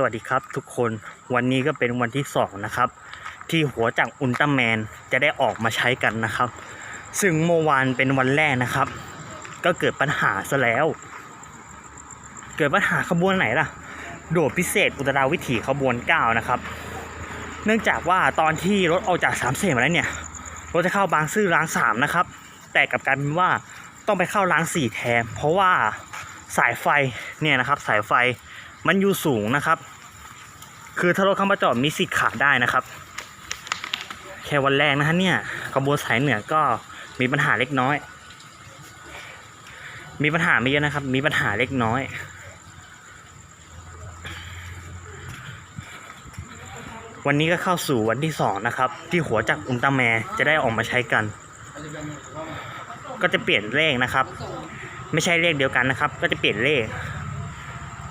สวัสดีครับทุกคนวันนี้ก็เป็นวันที่สองนะครับ ที่หัวจากอุลตร้าแมนจะได้ออกมาใช้กันนะครับ ซึ่งเมื่อวานเป็นวันแรกนะครับ ก็เกิดปัญหาซะแล้ว เกิดปัญหาขบวนไหนล่ะ โดดพิเศษอุตราวิถีขบวนเก้านะครับ เนื่องจากว่าตอนที่รถออกจากสามเสนมาแล้วเนี่ยรถจะเข้าบางซื่อรางสามนะครับ แต่กับการเป็นว่าต้องไปเข้ารางสี่แทนเพราะว่าสายไฟเนี่ยนะครับสายไฟ มันอยู่สูงนะครับ คือถ้ารถเข้ามาจอดมีสิทธิ์ขาดได้นะครับ แค่วันแรกนะฮะเนี่ยขบวนสายเหนือก็มีปัญหาเล็กน้อย มีปัญหาไม่เยอะนะครับ มีปัญหาเล็กน้อยวันนี้ก็เข้าสู่วันที่สองนะครับ ที่หัวจากอุลตร้าแมนจะได้ออกมาใช้กัน ก็จะเปลี่ยนเลขนะครับ ไม่ใช่เลขเดียวกันนะครับ ก็จะเปลี่ยนเลข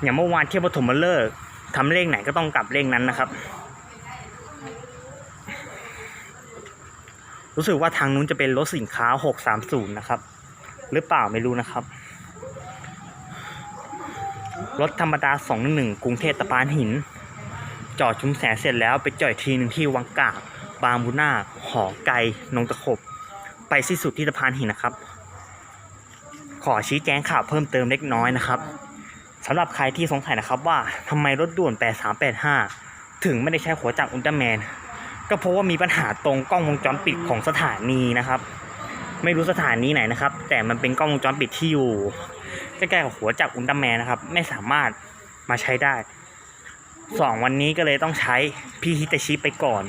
อย่างเมื่อวานเที่ยวปฐมฤกษ์ทำเลขไหนก็ต้องกลับเลขนั้นนะครับ รู้สึกว่าทางนู้นจะเป็นรถสินค้า 630 นะครับ หรือเปล่าไม่รู้นะครับ รถธรรมดา 211 กรุงเทพตะพานหิน จอดชุมแสงเสร็จแล้วไปจอดอีกทีหนึ่งที่วังกาบางบุนาหอไกนงตะขบ ไปสิ้นสุดที่สะพานหินนะครับ ขอชี้แจงข่าวเพิ่มเติมเล็กน้อยนะครับ สำหรับใครที่สงสัยนะครับว่าทำไมรถด่วน 8385 ถึงไม่ได้ใช้หัวจักรอุลตร้าแมน ก็เพราะว่ามีปัญหาตรงกล้องวงจรปิดของสถานีนะครับ ไม่รู้สถานีไหนนะครับ แต่มันเป็นกล้องวงจรปิดที่อยู่ใกล้ๆกับหัวจักรอุลตร้าแมนนะครับ ไม่สามารถมาใช้ได้สองวันนี้ก็เลยต้องใช้พี่ฮิตาชิไปก่อน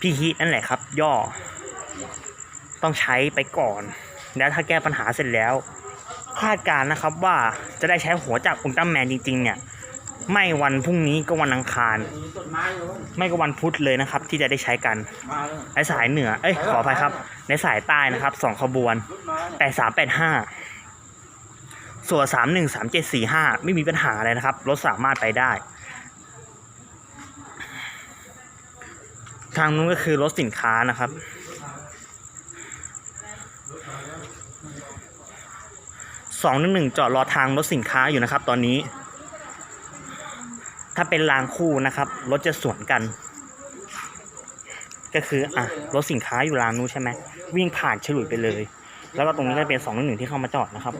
พี่ฮินั่นแหละครับ ย่อ ต้องใช้ไปก่อน แล้วถ้าแก้ปัญหาเสร็จแล้ว คาดการณ์นะครับว่าจะได้ใช้หัวจากอุลตร้าแมนจริง ๆ เนี่ย ไม่วันพรุ่งนี้ก็วันอังคาร ไม่ก็วันพุธเลยนะครับ ที่จะได้ใช้กันในสายเหนือ เอ้ยขออภัยครับ ในสายใต้นะครับสองขบวนแปดสามแปดห้าส่วนสามหนึ่งสามเจ็ดสี่ห้าไม่มีปัญหาอะไรนะครับรถสามารถไปได้ ทางนู้นก็คือรถสินค้านะครับ สองหนึ่งหนึ่งจอดรอทางรถสินค้าอยู่นะครับตอนนี้ ถ้าเป็นรางคู่นะครับ รถจะสวนกัน ก็คืออะรถสินค้าอยู่รางนู้นใช่ไหมวิ่งผ่านฉลุยไปเลย แล้วก็ตรงนี้ก็เป็นสองหนึ่งหนึ่งที่เข้ามาจอดนะครับ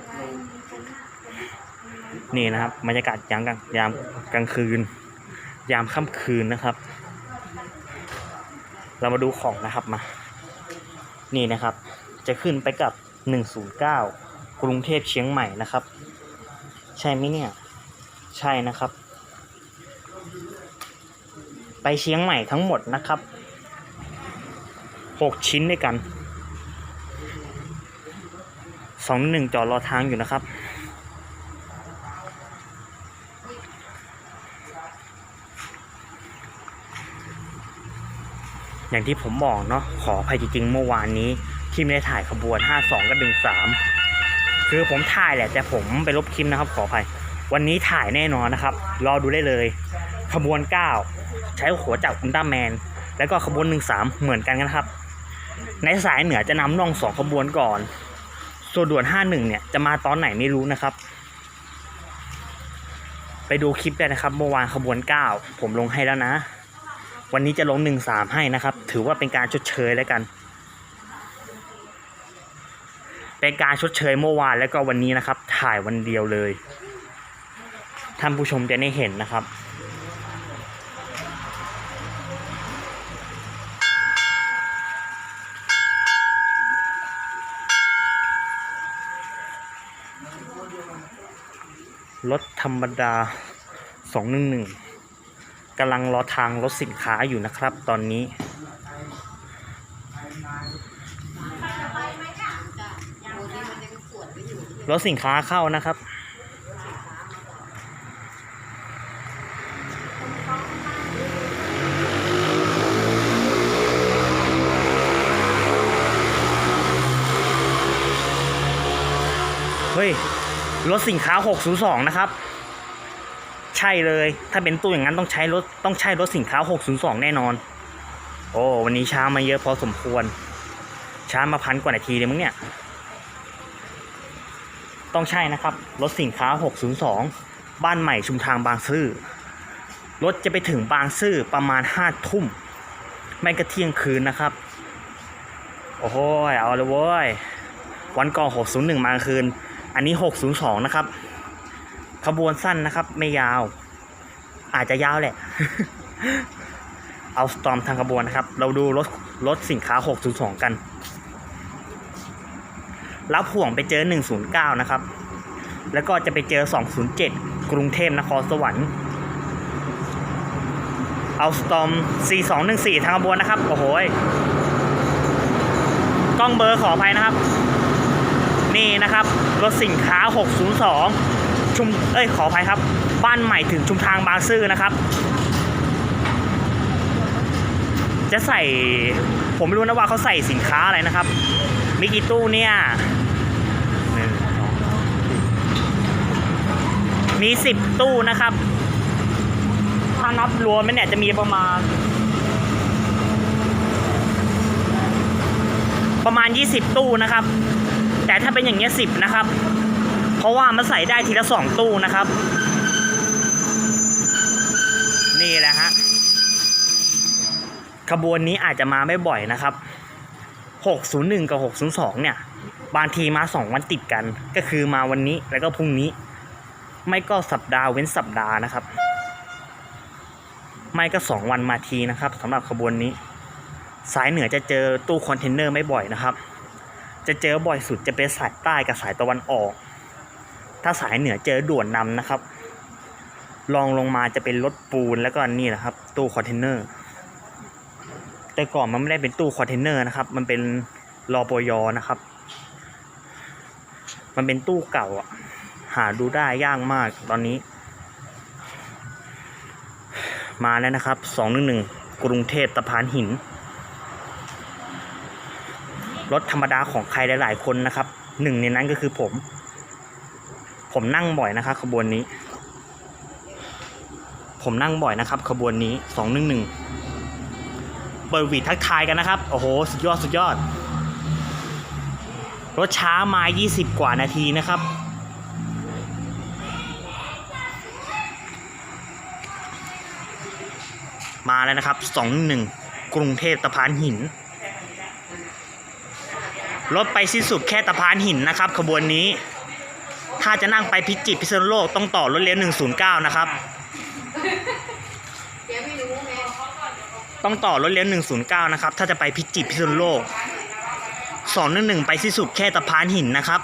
นี่นะครับบรรยากาศยามกลางยามกลางคืน ยามค่ำคืนนะครับ เรามาดูของนะครับมา นี่นะครับ จะขึ้นไปกับ 109 กรุงเทพเชียงใหม่นะครับ ใช่ไหมเนี่ย ใช่นะครับ ไปเชียงใหม่ทั้งหมดนะครับ6ชิ้นด้วยกันสองหนึ่งจอดรอทางอยู่นะครับ อย่างที่ผมบอกเนาะขออภัยจริงๆเมื่อวานนี้ ที่ไม่ได้ถ่ายขบวน 52กับ13 คือผมถ่ายแหละแต่ผมไปลบคลิปนะครับขออภัยวันนี้ถ่ายแน่นอนนะครับ รอดูได้เลย ขบวน 9 ใช้หัวจากอุลตร้าแมน แล้วก็ขบวน 13 เหมือนกันนะครับ ในสายเหนือจะนำน่องสองขบวนก่อน ส่วนด่วน 51 เนี่ยจะมาตอนไหนไม่รู้นะครับ ไปดูคลิปได้นะครับ เมื่อวานขบวน 9 ผมลงให้แล้วนะ วันนี้จะลง 13 ให้นะครับ ถือว่าเป็นการชดเชยแล้วกัน เป็นการชดเชยเมื่อวานแล้วก็วันนี้นะครับ ถ่ายวันเดียวเลยท่านผู้ชมจะได้เห็นนะครับ รถธรรมดา 211กำลังรอทางรถสินค้าอยู่นะครับตอนนี้ รถสินค้าเข้านะครับ เฮ้ย รถสินค้า 602 นะครับ ใช่เลย ถ้าเป็นตู้อย่างนั้นต้องใช้รถต้องใช้รถสินค้า 602 แน่นอน โอ้ วันนี้ช้ามาเยอะพอสมควร ช้ามาพันกว่านาทีเลยมั้งเนี่ย ต้องใช่นะครับ รถสินค้า 602 บ้านใหม่ชุมทางบางซื่อ รถจะไปถึงบางซื่อประมาณห้าทุ่ม ไม่ก็เที่ยงคืนนะครับ โอ้โหเอาเลยเว้ย วันก่อน601 มากลางคืน อันนี้ 602 นะครับ ขบวนสั้นนะครับ ไม่ยาว อาจจะยาวแหละ เอาสตอมทางขบวนนะครับ เราดูรถรถสินค้า 602 กัน รับห่วงไปเจอ 109 นะครับ แล้วก็จะไปเจอ 207 กรุงเทพนครสวรรค์ เอาสตอม 4214 ทางขบวนนะครับ โอ้โหกล้องเบอร์ขออภัยนะครับ นี่นะครับ รถสินค้า 602 ชุม เอ้ย ขออภัยครับ บ้านใหม่ถึงชุมทางบางซื่อนะครับ จะใส่ผมไม่รู้นะว่าเขาใส่สินค้าอะไรนะครับมีกี่ตู้เนี่ยหนึ่งสอง มีสิบตู้นะครับ ถ้านับรวมแล้วเนี่ยจะมีประมาณ ประมาณ20ตู้นะครับ แต่ถ้าเป็นอย่างเงี้ยสิบนะครับ เพราะว่ามันใส่ได้ทีละสองตู้นะครับ นี่แหละฮะขบวนนี้อาจจะมาไม่บ่อยนะครับ 601 กับ 602 เนี่ย บางทีมา 2 วันติดกัน ก็คือมาวันนี้แล้วก็พรุ่งนี้ ไม่ก็สัปดาห์เว้นสัปดาห์นะครับ ไม่ก็ 2 วันมาทีนะครับสำหรับขบวนนี้ สายเหนือจะเจอตู้คอนเทนเนอร์ไม่บ่อยนะครับ จะเจอบ่อยสุดจะเป็นสายใต้กับสายตะวันออก ถ้าสายเหนือเจอด่วนนำนะครับลองลงมาจะเป็นรถปูนแล้วก็นี่แหละครับ ตู้คอนเทนเนอร์ แต่ก่อนมันไม่ได้เป็นตู้คอนเทนเนอร์นะครับ มันเป็นรอปยนะครับ มันเป็นตู้เก่าอะ หาดูได้ยากมากตอนนี้ มาแล้วนะครับสองหนึ่งหนึ่งกรุงเทพตะพานหิน รถธรรมดาของใครหลาย ๆ คนนะครับหนึ่งในนั้นก็คือผม ผมนั่งบ่อยนะครับขบวนนี้ ผมนั่งบ่อยนะครับ ขบวนนี้สองหนึ่งหนึ่งเปิดวีทักทายกันนะครับ โอ้โห สุดยอด สุดยอด รถช้ามา 20 กว่านาทีนะครับ มาแล้วนะครับ21กรุงเทพตะพานหินรถไปสิ้นสุดแค่ตะพานหินนะครับ ขบวนนี้ ถ้าจะนั่งไปพิจิตรพิษณุโลกต้องต่อรถเลี้ยว109 นะครับเจ๊ไม่รู้ไงต้องต่อรถเลี้ยว109 นะครับ ถ้าจะไปพิจิตรพิษณุโลก211 ไปสิ้นสุดแค่ตะพานหินนะครับ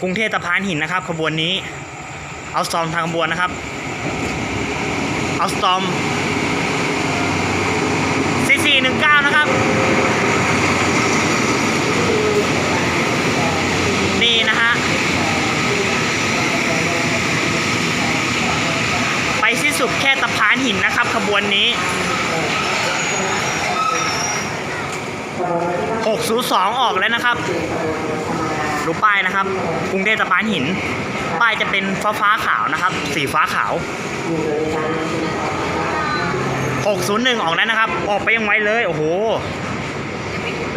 กรุงเทพตะพานหินนะครับ ขบวนนี้ เอาสตอมทางขบวนนะครับ เอาสตอม 4419 นะครับ นี่นะฮะ ไปสิ้นสุดแค่ตะพานหินนะครับ ขบวนนี้ 602 ออกแล้วนะครับดูป้ายนะครับ กรุงเทพตะพานหิน ป้ายจะเป็นฟ้าฟ้าขาวนะครับ สีฟ้าขาว 601 ออกแล้วนะครับ ออกไปยังไวเลย โอ้โห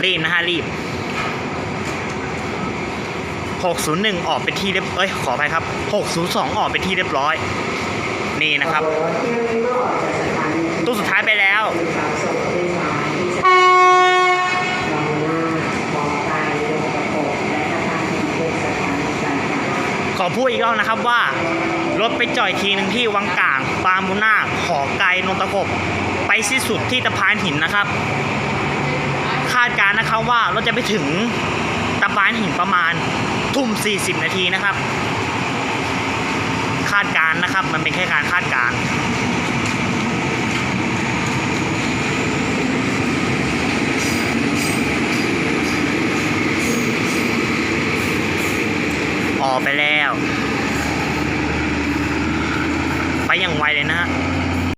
รีบนะฮะรีบ 601 ออกเป็นที่เรียบเอ้ย ขออภัยครับ 602 ออกเป็นที่เรียบร้อย นี่นะครับ ตู้สุดท้ายไปแล้ว อพูดอีกรอบนะครับว่ารถไปจ่อยทีหนึ่งที่วังกลางปามุนาคหอไกลนนตะขบไปสิ้นสุดที่ตะพานหินนะครับ คาดการณ์นะครับว่ารถจะไปถึงตะพานหินประมาณทุ่ม 40 นาทีนะครับ คาดการณ์นะครับมันเป็นแค่การคาดการณ์ออกไปแล้ว